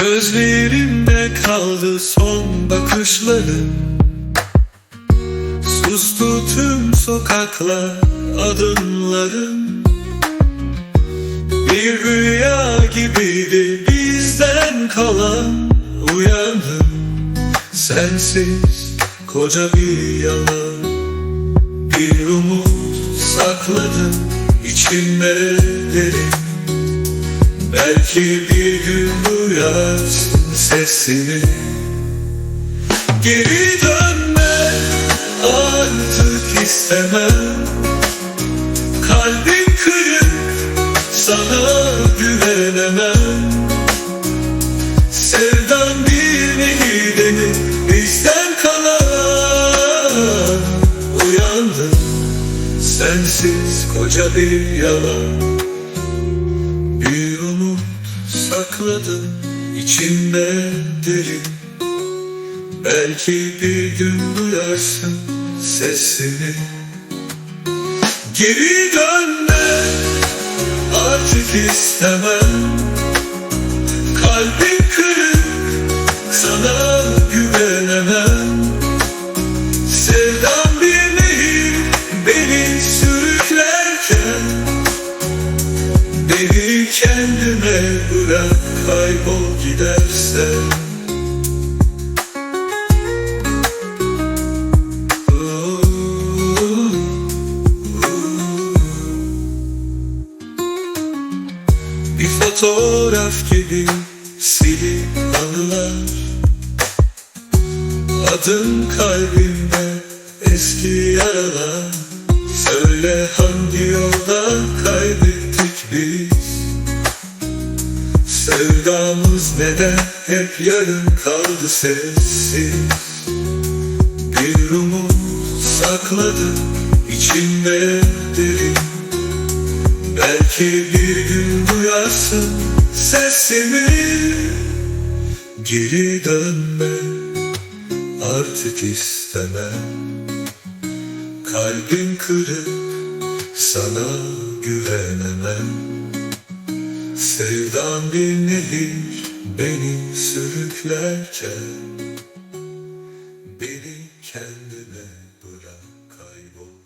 Gözlerimde kaldı son bakışların Sustu tüm sokaklar adımların Bir rüya gibiydi bizden kalan Uyandım sensiz koca bir yalan Bir umut sakladım içimde derin Belki bir gün duyarsın sesini. Geri dönme artık istemem. Kalbim kırık sana güvenemem. Sevdan bir nehir denir bizden kalan. Uyandım sensiz koca bir yalan sakladım içimde derin Belki bir gün duyarsın sesini. Geri dönme artık istemem kaybol gidersen Bir fotoğraf gibi silip anılar Adın kalbimde eski yaralar. Söyle hangi yolda kaybettik Sevdamız neden hep yarım kaldı sessiz? Bir umut sakladım içimde derin. Belki bir gün duyarsın sesimi. Geri dönme artık istemem. Kalbim kırık sana güvenemem Sevdan bir nehir beni sürüklerken Beni kendime bırak kaybol